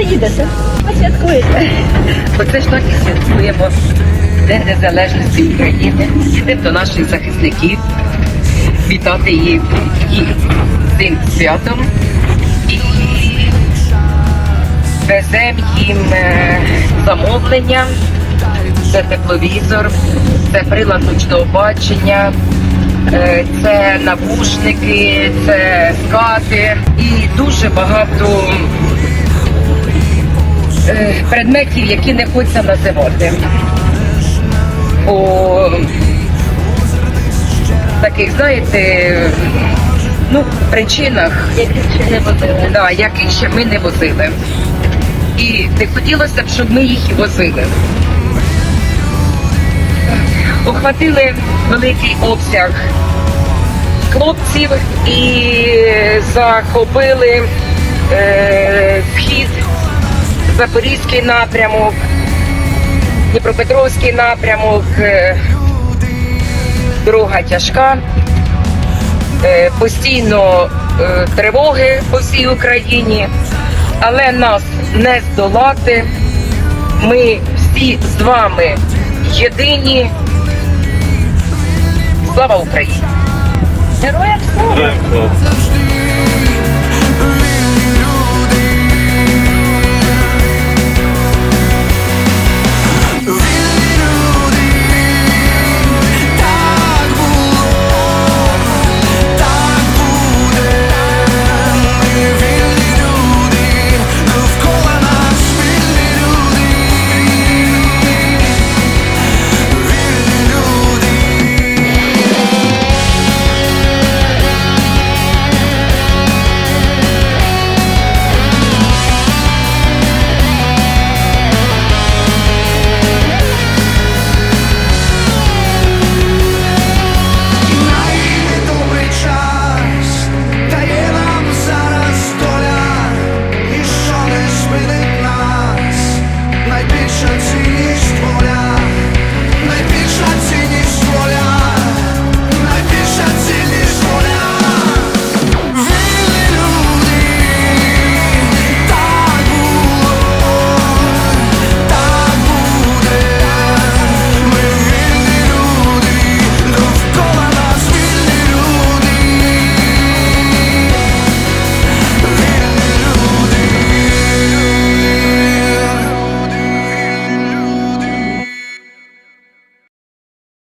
ви їдете? Оце ж так і святкуємо День Незалежності України. Їдемо до наших захисників, вітати їх, цим святом і веземо їм е, замовлення. Це тепловізор, це прилад ночного бачення, е, це навушники, це скати і дуже багато предметів, які не хочеться називати. По таких, знаєте, ну, причинах, Які ще не возили. да, яких ще ми не возили. І не хотілося б, щоб ми їх і возили. Охватили великий обсяг хлопців і захопили е, схід, Запорізький напрямок, Дніпропетровський напрямок, е, дорога тяжка, е, постійно е, тривоги по всій Україні, але нас не здолати. Ми всі з вами єдині. Слава Україні! Героям! Героям слава.